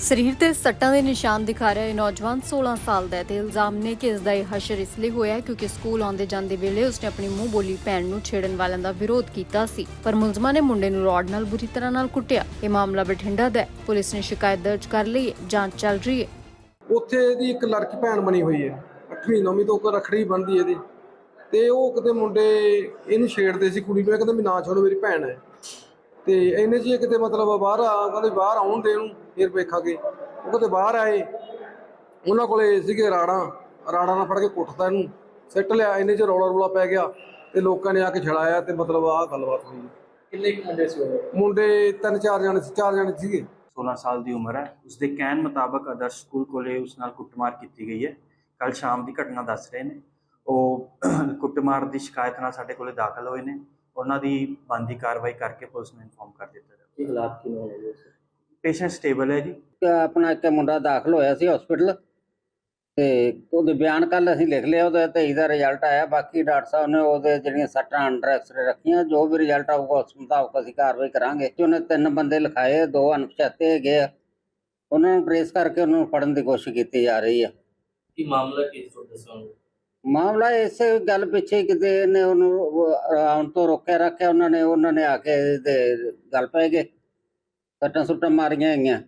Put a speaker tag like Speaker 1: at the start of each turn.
Speaker 1: ਸਰੀਰ ਤੇ ਸੱਟਾਂ ਦੇ ਨਿਸ਼ਾਨ ਦਿਖਾ ਰਿਹਾ ਇਹ ਨੌਜਵਾਨ 16 ਸਾਲ ਦਾ ਹੈ ਤੇ ਇਲਜ਼ਾਮ ਨੇ ਕਿ ਇਸ ਦਾ ਇਹ ਹਸ਼ਰ ਇਸ ਲਈ ਹੋਇਆ ਕਿਉਂਕਿ ਸਕੂਲ ਆਉਂਦੇ ਜਾਂਦੇ ਵੇਲੇ ਉਸਨੇ ਆਪਣੀ ਮੂੰਹ ਬੋਲੀ ਭੈਣ ਨੂੰ ਛੇੜਨ ਵਾਲਿਆਂ ਦਾ ਵਿਰੋਧ ਕੀਤਾ ਸੀ। ਪਰ ਮੁਲਜ਼ਮਾਂ ਨੇ ਮੁੰਡੇ ਨੂੰ ਰੋਡ ਨਾਲ ਬੁਰੀ ਤਰ੍ਹਾਂ ਨਾਲ ਕੁੱਟਿਆ। ਇਹ ਮਾਮਲਾ ਬਠਿੰਡਾ ਦਾ ਹੈ। ਪੁਲਿਸ ਨੇ ਸ਼ਿਕਾਇਤ ਦਰਜ ਕਰ ਲਈ ਹੈ। ਜਾਂਚ ਚੱਲ ਰਹੀ ਹੈ।
Speaker 2: ਉੱਥੇ ਇਹਦੀ ਇੱਕ ਲੜਕੀ ਭੈਣ ਬਣੀ ਹੋਈ ਹੈ। 8ਵੀਂ 9ਵੀਂ ਤੋਂ ਕੋ ਰਖੜੀ ਬਣਦੀ ਇਹਦੀ। ਤੇ ਉਹ ਕਿਤੇ ਮੁੰਡੇ ਇਹਨੂੰ ਛੇੜਦੇ ਸੀ। ਕੁੜੀ ਨੂੰ ਇਹ ਕਹਿੰਦੇ ਵੀ ਨਾ ਛੋੜੋ, ਮੇਰੀ ਭੈਣ ਹੈ। ਤੇ ਇਹਨੇ ਜੀ ਕਿਤੇ ਮਤਲਬ ਬਾਹਰ ਆ ਕਹਿੰਦੇ ਬਾਹਰ ਆਉਣ ਦੇ ਨੂੰ ਫਿਰ ਵੇਖਾਂਗੇ। ਉਹ ਕਿਤੇ ਬਾਹਰ ਆਏ ਉਹਨਾਂ ਕੋਲੇ ਸੀਗੇ ਰਾੜਾਂ ਰਾੜਾਂ ਨਾਲ ਫੜ ਕੇ ਕੁੱਟਦਾ ਇਹਨੂੰ। ਸਿੱਟ ਲਿਆ ਇਹਨੇ ਚ ਰੌਲਾ ਰੌਲਾ ਪੈ ਗਿਆ ਤੇ ਲੋਕਾਂ ਨੇ ਆ ਕੇ ਛੜਾਇਆ ਤੇ ਮਤਲਬ ਆਹ ਗੱਲਬਾਤ ਹੋਈ।
Speaker 3: ਕਿੰਨੇ ਕੁ ਮੁੰਡੇ ਸੀ ਉਹ?
Speaker 2: ਮੁੰਡੇ ਤਿੰਨ ਚਾਰ ਜਣੇ ਸੀ ਚਾਰ ਜਣੇ ਸੀਗੇ।
Speaker 4: 16 ਸਾਲ ਦੀ ਉਮਰ ਹੈ। ਉਸਦੇ ਕਹਿਣ ਮੁਤਾਬਕ ਆਦਰਸ਼ ਸਕੂਲ ਕੋਲੇ ਉਸ ਨਾਲ ਕੁੱਟਮਾਰ ਕੀਤੀ ਗਈ ਹੈ। ਕੱਲ ਸ਼ਾਮ ਦੀ ਘਟਨਾ ਦੱਸ ਰਹੇ ਨੇ। ਉਹ ਕੁੱਟਮਾਰ ਦੀ ਸ਼ਿਕਾਇਤ ਨਾਲ ਸਾਡੇ ਕੋਲੇ ਦਾਖਲ ਹੋਏ ਨੇ। ਉਹਨਾਂ ਦੀ ਬੰਦੀ ਕਾਰਵਾਈ ਕਰਕੇ ਪੁਲਿਸ ਨੂੰ ਇਨਫੋਰਮ ਕਰ ਦਿੱਤਾ ਜਾਵੇ।
Speaker 3: ਕੀ ਹਾਲਾਤ ਕਿਵੇਂ ਹੋਏ ਉਸ
Speaker 4: ਪੇਸ਼ੈਂਟ ਸਟੇਬਲ ਹੈ ਜੀ।
Speaker 5: ਆਪਣਾ ਇੱਕ ਮੁੰਡਾ ਦਾਖਲ ਹੋਇਆ ਸੀ ਹਸਪੀਟਲ ਤੇ ਉਹਦੇ ਬਿਆਨ ਕੱਲ ਅਸੀਂ ਲਿਖ ਲਿਆ ਉਹਦਾ ਤੇ ਇਹਦਾ ਰਿਜ਼ਲਟ ਆਇਆ। ਬਾਕੀ ਡਾਕਟਰ ਸਾਹਿਬ ਨੇ ਉਹਦੇ ਜਿਹੜੀਆਂ ਸੱਟਾਂ ਅੰਡਰ ਐਕਸਰੇ ਰੱਖੀਆਂ ਜੋ ਵੀ ਰਿਜ਼ਲਟ ਆਊਗਾ ਉਸ ਮੁਤਾਬਕ ਅਸੀਂ ਕਾਰਵਾਈ ਕਰਾਂਗੇ। ਤੇ ਉਹਨੇ ਤਿੰਨ ਬੰਦੇ ਲਿਖਾਏ ਦੋ ਅਣਪਛਾਤੇ ਹੈਗੇ ਆ। ਉਹਨਾਂ ਨੂੰ ਟ੍ਰੇਸ ਕਰਕੇ ਉਹਨਾਂ ਨੂੰ ਫੜਨ ਦੀ ਕੋਸ਼ਿਸ਼ ਕੀਤੀ ਜਾ ਰਹੀ ਆ।
Speaker 3: ਕੀ ਮਾਮਲਾ ਕੀ ਤੋਂ ਦੱਸੋ
Speaker 5: ਮਾਮਲਾ ਇਸੇ ਗੱਲ ਪਿੱਛੇ ਕਿਤੇ ਇਹਨੇ ਉਹਨੂੰ ਆਉਣ ਤੋਂ ਰੋਕਿਆ, ਰੱਖਿਆ, ਉਹਨਾਂ ਨੇ ਉਹਨਾਂ ਨੇ ਆ ਕੇ ਤੇ ਗੱਲ ਪੈ ਗਏ। ਸੱਟਾਂ ਸੁੱਟਾਂ ਮਾਰੀਆਂ ਹੈਗੀਆਂ।